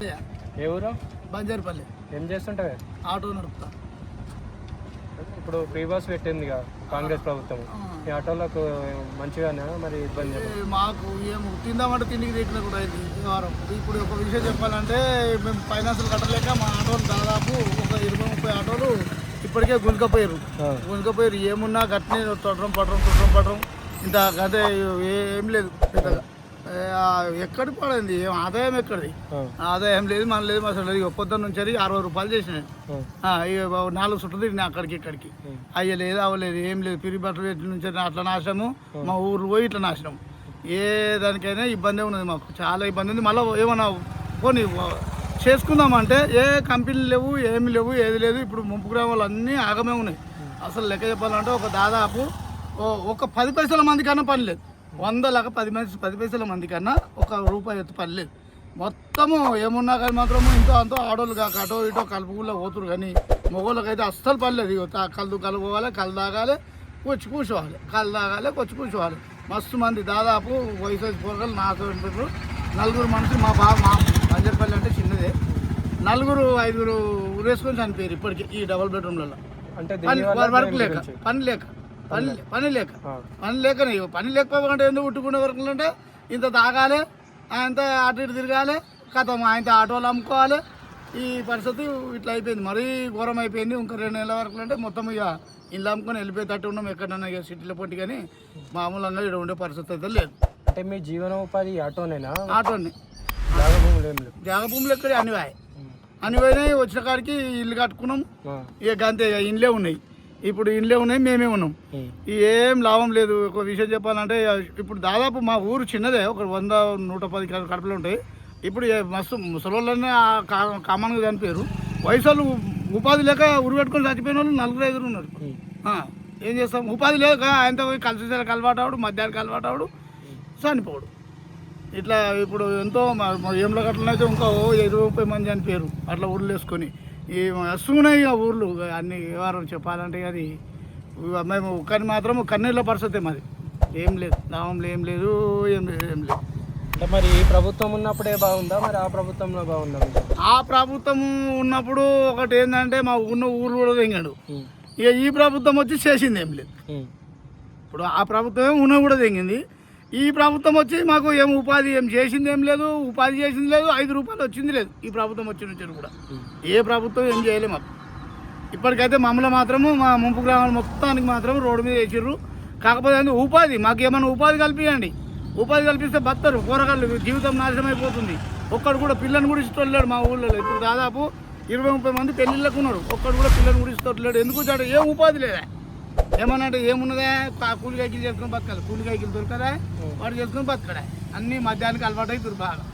ఏ ఊరు? బంజారుపల్లి. ఏం చేస్తుంటావే? ఆటో నడుపుతా. ఇప్పుడు ఫ్రీ బస్ పెట్టింది కాంగ్రెస్ ప్రభుత్వం. ఈ ఆటోలకు మంచిగానే? మరి ఇబ్బంది మాకు ఏం తిందామంటే తిండికి తెచ్చిన కూడా అయింది వారం. ఇప్పుడు ఒక విషయం చెప్పాలంటే మేము ఫైనాన్సులు కట్టలేక మా ఆటోలు దాదాపు ఒక ఇరవై ముప్పై ఆటోలు ఇప్పటికే గుంజుకపోయారు. గుంజుకపోయారు ఏమున్నా గట్టినే తొట్టడం పట్టడం తొట్టడం పట్టడం ఇంత అదే ఏం లేదు పెద్దగా. ఎక్కడికి పడింది ఏం ఆదాయం ఎక్కడిది? ఆదాయం లేదు మన లేదు అసలు లేదు పొద్దున్న నుంచి అది అరవై రూపాయలు బాబు నాలుగు చుట్టూ తిరిగినా అక్కడికి ఇక్కడికి. అయ్య లేదు అవ్వలేదు ఏం లేదు పిరి బట్టలు ఎట్ల నుంచి అట్లా నాశనము మా ఊరు పోయి ఇట్లా నాశనం. ఏ దానికైనా ఇబ్బంది ఉన్నది మాకు చాలా ఇబ్బంది ఉంది. మళ్ళీ ఏమన్నా పోనీ చేసుకుందామంటే ఏ కంపెనీలు లేవు ఏమి లేవు ఏది లేదు ఇప్పుడు ముంపు గ్రామాలు అన్నీ ఆగమే ఉన్నాయి. అసలు లెక్క చెప్పాలంటే ఒక దాదాపు ఒక పది పైసల మంది కన్నా పని లేదు. వందలకు పది మంది పది పైసల మంది కన్నా ఒక రూపాయి ఎత్తు పని లేదు మొత్తము ఏమున్నా కానీ మాత్రము ఇంతో అంతో ఆడోళ్ళు కాక అటో ఇటో కలుపుకుండా పోతురు కానీ మగోళ్ళకైతే అస్సలు పర్లేదు తా- కళ్ళు కలుపుకోవాలి కళ్ళు తాగాలి కొచ్చి కూర్చోవాలి. కళ్ళు తాగాలి కొచ్చి కూర్చోవాలి. మస్తు మంది దాదాపు వయసు పోరగలు నాతో ఉంటారు నలుగురు మనుషులు మా బావ మా పంజర్పల్లి అంటే చిన్నదే. నలుగురు ఐదుగురు ఉరేసుకొని చనిపోయారు ఇప్పటికి ఈ డబుల్ బెడ్రూమ్లలో. అంటే వర్క్ లేక? పని లేక. పని పని లేక. పని ఇగో పని లేకపోతే ఎందుకు ఉట్టుకునే వరకు అంటే ఇంత తాగాలి ఆయనతో అటు ఇటు తిరగాలి కథం ఆయనతో ఆటోలు అమ్ముకోవాలి. ఈ పరిస్థితి ఇట్లా అయిపోయింది. మరీ ఘోరం అయిపోయింది. ఇంకా రెండు నెలల వరకు అంటే మొత్తం ఇక ఇల్లు అమ్ముకొని వెళ్ళిపోయేటట్టు ఉన్నాం ఎక్కడన్నా ఇక సిటీలో పొట్టి కానీ మామూలుగా ఇక్కడ ఉండే పరిస్థితి అయితే లేదు. అంటే మీ జీవనోపాధి ఆటోనేనా? ఆటోని. జాగభూములు ఎక్కడ అనివాయి. అనిపోయినాయి వచ్చిన కాడికి ఇల్లు కట్టుకున్నాం. ఇక అంతే ఇండ్లే ఉన్నాయి. ఇప్పుడు ఇండ్లే ఉన్నాయి మేమే ఉన్నాం. ఏం. లాభం లేదు. ఒక విషయం చెప్పాలంటే ఇప్పుడు దాదాపు మా ఊరు చిన్నదే ఒక వంద నూట పది కడ- కడపలు ఉంటాయి. ఇప్పుడు మస్తు ముసలోళ్ళనే కామన్గా చనిపోయారు. వయసు వాళ్ళు ఉపాధి లేక ఉరి పెట్టుకొని చచ్చిపోయిన వాళ్ళు నలుగురు ఐదుగురు ఉన్నారు. ఏం. చేస్తాం? ఉపాధి లేక ఆయనతో పోయి కలిసి అలవాటు అవడు మధ్యాహ్నం అలవాటు అవడు చనిపోడు. ఇట్లా ఇప్పుడు ఎంతో ఏంలో గట్లనైతే ఇంకా ఇరవై ముప్పై మంది చనిపోయారు. అట్లా ఊర్లు వేసుకొని ఈ వస్తున్నాయి ఆ ఊర్లు. అన్ని వ్యవహారం చెప్పాలంటే అది మేము కానీ మాత్రం కన్నీళ్ళ పరిస్థితి మాది. ఏం లేదు. లాభంలో ఏం లేదు ఏం లేదు ఏం లేదు. అంటే మరి ఈ ప్రభుత్వం ఉన్నప్పుడే బాగుందా? మరి ఆ ప్రభుత్వంలో బాగుందా? ఆ ప్రభుత్వం ఉన్నప్పుడు ఒకటి ఏంటంటే మా ఉన్న ఊరు కూడా తెంగాడు. ఇక ఈ ప్రభుత్వం వచ్చి చేసింది ఏం లేదు. ఇప్పుడు ఆ ప్రభుత్వం ఉన్న కూడా తెంగింది. ఈ ప్రభుత్వం వచ్చి మాకు ఏం ఉపాధి ఏం చేసింది ఏం లేదు ఉపాధి చేసింది లేదు ఐదు రూపాయలు వచ్చింది లేదు ఈ ప్రభుత్వం వచ్చిన నుంచి కూడా. ఏ ప్రభుత్వం ఏం చేయలేదు మాకు. ఇప్పటికైతే మమ్మల్ని మాత్రము మా ముంపు గ్రామాలు మొత్తానికి మాత్రం రోడ్డు మీద వేసిర్రు. కాకపోతే ఏంది ఉపాధి మాకు ఏమైనా ఉపాధి కల్పించండి ఉపాధి కల్పిస్తే బత్తరు కూరగాయలు జీవితం నాశనం అయిపోతుంది. ఒక్కడు కూడా పిల్లని కూడా ఇష్టలేడు మా ఊళ్ళో. ఇప్పుడు దాదాపు ఇరవై ముప్పై మంది పెళ్ళిళ్ళకు ఉన్నారు. ఒక్కడు కూడా పిల్లని కూడా ఇష్టలేడు ఎందుకు చాడు ఏం ఉపాధి లేదా? ఏమన్నా అంటే ఏమున్నదా? కా- కూలి కైకిలు చేసుకుని బతకాలి. కూలి కైకిలు దొరకదా వాడు చేసుకుని బతకడా? అన్ని మధ్యాహ్నానికి అలవాటు అవుతుంది బాగా.